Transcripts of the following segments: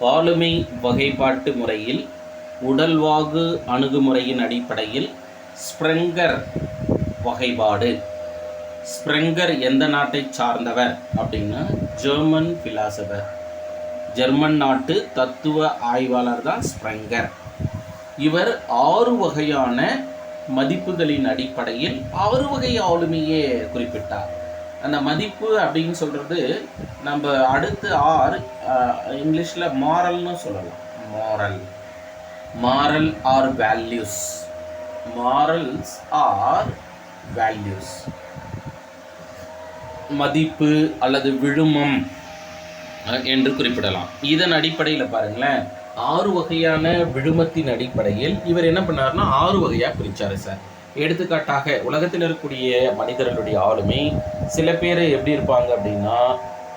பாலுமை வகைப்பாட்டு முறையில் உடல்வாகு அணுகுமுறையின் அடிப்படையில் ஸ்ப்ரெங்கர் வகைப்பாடு. ஸ்ப்ரெங்கர் எந்த நாட்டை சார்ந்தவர் அப்படின்னா ஜெர்மன் பிலாசபர். ஜெர்மன் நாட்டு தத்துவ ஆய்வாளர் தான் ஸ்ப்ரெங்கர். இவர் ஆறு வகையான மதிப்புகளின் அடிப்படையில் ஆறு வகை ஆளுமையே குறிப்பிட்டார். அந்த மதிப்பு அப்படின்னு சொல்கிறது நம்ம அடுத்து ஆர் இங்கிலீஷில் மாரல்னு சொல்லலாம். Moral moral or values morals or values மதிப்பு அல்லது விழுமம் என்று குறிப்பிடலாம். இதன் அடிப்படையில் பாருங்களேன். ஆறு வகையான விழுமத்தின் அடிப்படையில் இவர் என்ன பண்ணாருன்னா ஆறு வகையாக பிரித்தார் சார். எடுத்துக்காட்டாக உலகத்தில் இருக்கக்கூடிய மனிதர்களுடைய ஆளுமை சில பேர் எப்படி இருப்பாங்க அப்படின்னா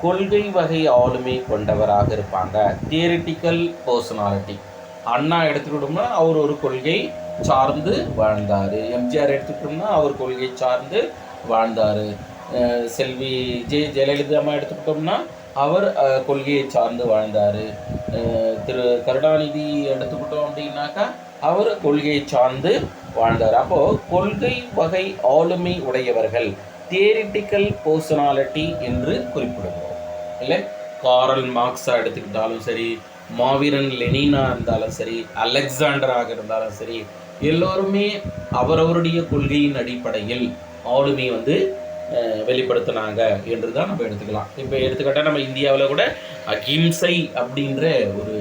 கொள்கை வகை ஆளுமை கொண்டவராக இருப்பாங்க. தியரிட்டிக்கல் பர்சனாலிட்டி அண்ணா எடுத்துக்கிட்டோம்னா அவர் ஒரு கொள்கை சார்ந்து வாழ்ந்தார். எம்ஜிஆர் எடுத்துக்கிட்டோம்னா அவர் கொள்கை சார்ந்து வாழ்ந்தார். செல்வி ஜெ ஜெயலலிதா அம்மா எடுத்துக்கிட்டோம்னா அவர் கொள்கையை சார்ந்து வாழ்ந்தார். திரு கருணாநிதி எடுத்துக்கிட்டோம் அப்படின்னாக்கா அவர் கொள்கையை சார்ந்து வாழ்ந்தவர் அப்போ கொள்கை வகை ஆளுமை உடையவர்கள் தியரிட்டிக்கல் பர்சனாலிட்டி என்று குறிப்பிடுகிறோம். இல்லை? காரல் மார்க்ஸாக எடுத்துக்கிட்டாலும் சரி மாவீரன் லெனினா இருந்தாலும் சரி அலெக்சாண்டராக இருந்தாலும் சரி எல்லோருமே அவரவருடைய கொள்கையின் அடிப்படையில் ஆளுமை வந்து வெளிப்படுத்தினாங்க என்று தான் நம்ம எடுத்துக்கலாம். இப்போ எடுத்துக்கிட்டால் நம்ம இந்தியாவில் கூட அகிம்சை அப்படின்ற ஒரு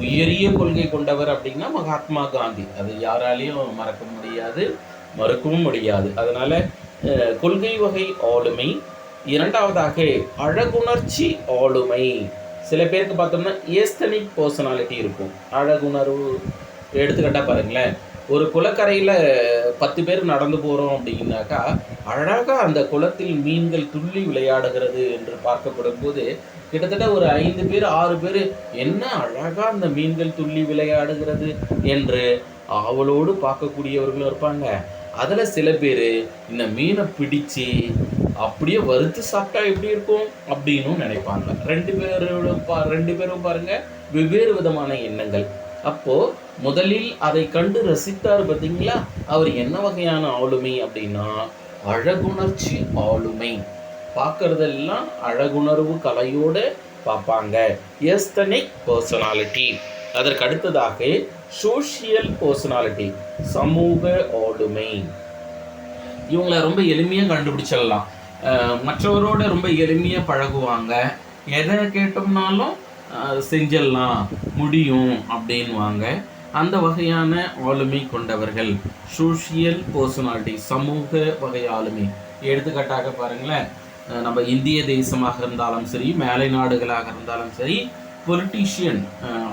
உயரிய கொள்கை கொண்டவர் அப்படின்னா மகாத்மா காந்தி. அது யாராலையும் மறக்க முடியாது மறுக்கவும் முடியாது. அதனால் கொள்கை வகை ஆளுமை இரண்டாவதாக அழகுணர்ச்சி ஆளுமை. சில பேருக்கு பார்த்தோம்னா ஏஸ்தனிக் பர்சனாலிட்டி இருக்கும். அழகுணர்வு எடுத்துக்கிட்டால் பாருங்களேன். ஒரு குளக்கரையில் பத்து பேர் நடந்து போகிறோம் அப்படின்னாக்கா அழகாக அந்த குளத்தில் மீன்கள் துள்ளி விளையாடுகிறது என்று பார்க்கப்படும் போது கிட்டத்தட்ட ஒரு ஐந்து பேர் ஆறு பேர் என்ன அழகாக அந்த மீன்கள் துள்ளி விளையாடுகிறது என்று ஆவலோடு பார்க்கக்கூடியவர்களும் இருப்பாங்க. அதில் சில பேர் இந்த மீனை பிடிச்சு அப்படியே வறுத்து சாப்பிட்டா எப்படி இருக்கும்? அப்படின்னும் நினைப்பாங்க. ரெண்டு பேரோட பா ரெண்டு பேரும் பாருங்கள் வெவ்வேறு விதமான எண்ணங்கள். அப்போது முதலில் அதை கண்டு ரசித்தார் பார்த்தீங்களா? அவர் என்ன வகையான ஆளுமை அப்படின்னா அழகுணர்ச்சி ஆளுமை. பார்க்கறதெல்லாம் அழகுணர்வு கலையோட பார்ப்பாங்க. எஸ்தனிக் பர்சனாலிட்டி அதற்கு அடுத்ததாக சோஷியல் பர்சனாலிட்டி சமூக ஆளுமை. இவங்களை ரொம்ப எளிமையாக கண்டுபிடிச்சிடலாம். மற்றவரோட ரொம்ப எளிமையாக பழகுவாங்க. எதை கேட்டோம்னாலும் செஞ்சிடலாம் முடியும் அப்படின்வாங்க அந்த வகையான ஆளுமை கொண்டவர்கள். சோஷியல் பர்சனாலிட்டி சமூக வகை ஆளுமை. எடுத்துக்காட்டாக பாருங்களேன் நம்ம இந்திய தேசமாக இருந்தாலும் சரி மேலை நாடுகளாக இருந்தாலும் சரி பொலிட்டீஷியன்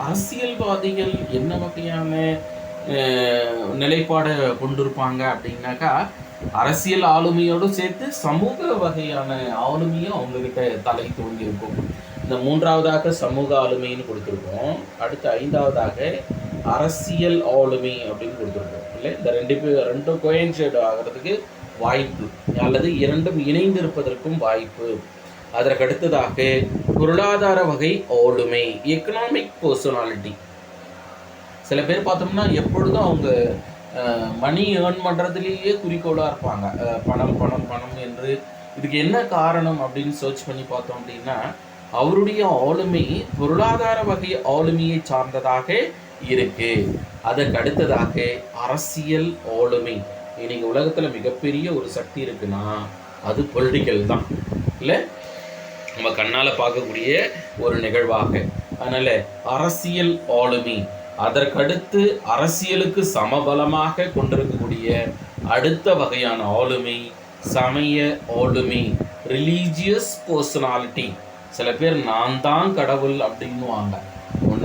அரசியல்வாதிகள் என்ன வகையான நிலைப்பாடை கொண்டிருப்பாங்க அப்படின்னாக்கா அரசியல் ஆளுமையோடு சேர்த்து சமூக வகையான ஆளுமையும் அவங்கக்கிட்ட தலை தோங்கி இருக்கும் இந்த மூன்றாவதாக சமூக ஆளுமைன்னு கொடுத்துருக்கோம். அடுத்து ஐந்தாவதாக அரசியல் ஆளுமை அப்படின்னு கொடுத்துருக்கோம். இல்லை இந்த ரெண்டு பேர் ரெண்டும் கோயன்ஷேட் ஆகிறதுக்கு வாய்ப்பு அல்லது இரண்டும் இணைந்திருப்பதற்கும் வாய்ப்பு. அதற்கு அடுத்ததாக பொருளாதார வகை ஆளுமை எக்கனாமிக் பர்சனாலிட்டி சில பேர் பார்த்தோம்னா எப்பொழுதும் அவங்க மணி ஏர்ன் பண்ணுறதுலேயே குறிக்கோளாக இருப்பாங்க. பணம் பணம் பணம் என்று. இதுக்கு என்ன காரணம் அப்படின்னு சர்ச் பண்ணி பார்த்தோம் அப்படின்னா அவருடைய ஆளுமை பொருளாதார வகை ஆளுமையை சார்ந்ததாக இருக்கு. அதற்கு அடுத்ததாக அரசியல் ஆளுமை. இன்னைக்கு உலகத்தில் மிகப்பெரிய ஒரு சக்தி இருக்குன்னா அது பொலிட்டிக்கல் தான். இல்லை? நம்ம கண்ணால் பார்க்கக்கூடிய ஒரு நிகழ்வாக. அதனால அரசியல் ஆளுமை. அதற்கடுத்து அரசியலுக்கு சமபலமாக கொண்டிருக்கக்கூடிய அடுத்த வகையான ஆளுமை சமய ஆளுமை ரிலீஜியஸ் பர்சனாலிட்டி சில பேர் நான் தான் கடவுள் அப்படின்னுவாங்க.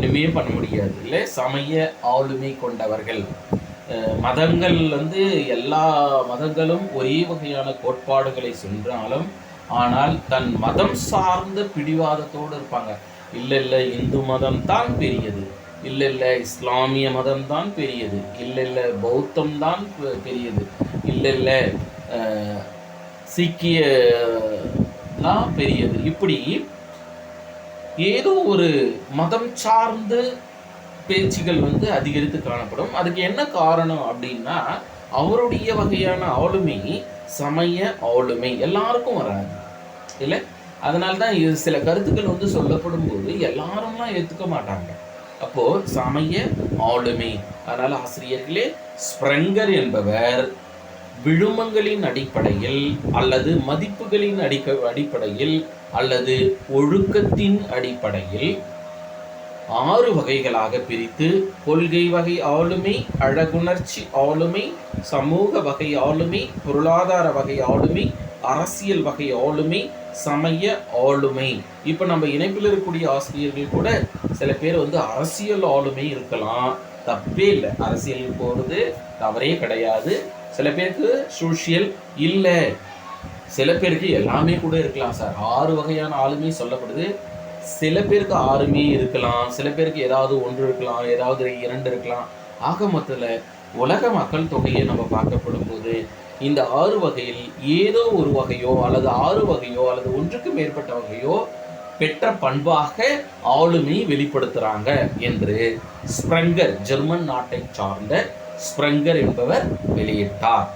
ஒன்றுமே பண்ண முடியாது. இல்லை சமய ஆளுமை கொண்டவர்கள். மதங்கள் வந்து எல்லா மதங்களும் ஒரே வகையான கோட்பாடுகளை சென்றாலும் ஆனால் தன் மதம் சார்ந்த பிடிவாதத்தோடு இருப்பாங்க. இல்லை இல்லை இந்து மதம் தான் பெரியது. இல்லை இல்லை இஸ்லாமிய மதம் தான் பெரியது. இல்லை இல்லை பௌத்தம் தான் பெ- பெரியது. இல்லை இல்லை சீக்கிய தான் பெரியது. இப்படி ஏதோ ஒரு மதம் சார்ந்த பேச்சுகள் வந்து அதிகரித்து காணப்படும். அதுக்கு என்ன காரணம் அப்படின்னா அவருடைய வகையான ஆளுமை சமய ஆளுமை எல்லாருக்கும் வராது. இல்லை? அதனால தான் இது சில கருத்துக்கள் வந்து சொல்லப்படும் போது எல்லாரும்லாம் ஏற்றுக்க மாட்டாங்க. அப்போது சமய ஆளுமை அதனால் ஆசிரியர்களே ஸ்ப்ரங்கர் என்பவர் விழுமங்களின் அடிப்படையில் அல்லது மதிப்புகளின் அடிக்க அடிப்படையில் அல்லது ஒழுக்கத்தின் அடிப்படையில் ஆறு வகைகளாக பிரித்து கொள்கை வகை ஆளுமை அழகுணர்ச்சி ஆளுமை சமூக வகை ஆளுமை பொருளாதார வகை ஆளுமை அரசியல் வகை ஆளுமை சமய ஆளுமை. இப்போ நம்ம இணைப்பில் இருக்கக்கூடிய ஆசிரியர்கள் கூட சில பேர் வந்து அரசியல் ஆளுமை இருக்கலாம். தப்பே இல்லை. அரசியல் போகிறது தவறே கிடையாது. சில பேருக்கு சோஷியல் இல்லை. சில பேருக்கு எல்லாமே கூட இருக்கலாம் சார். ஆறு வகையான ஆளுமை சொல்லப்படுது. சில பேருக்கு ஆறுமே இருக்கலாம். சில பேருக்கு ஏதாவது ஒன்று இருக்கலாம். ஏதாவது இரண்டு இருக்கலாம். ஆக மொத்தத்தில் உலக மக்கள் தொகையை நம்ம பார்க்கப்படும் போது இந்த ஆறு வகையில் ஏதோ ஒரு வகையோ அல்லது ஆறு வகையோ அல்லது ஒன்றுக்கு மேற்பட்ட வகையோ பெற்ற பண்பாக ஆளுமை வெளிப்படுத்துகிறாங்க என்று ஸ்ப்ரங்கர் ஜெர்மன் நாட்டை சார்ந்த ஸ்ப்ரங்கர் என்பவர் வெளியிட்டார்.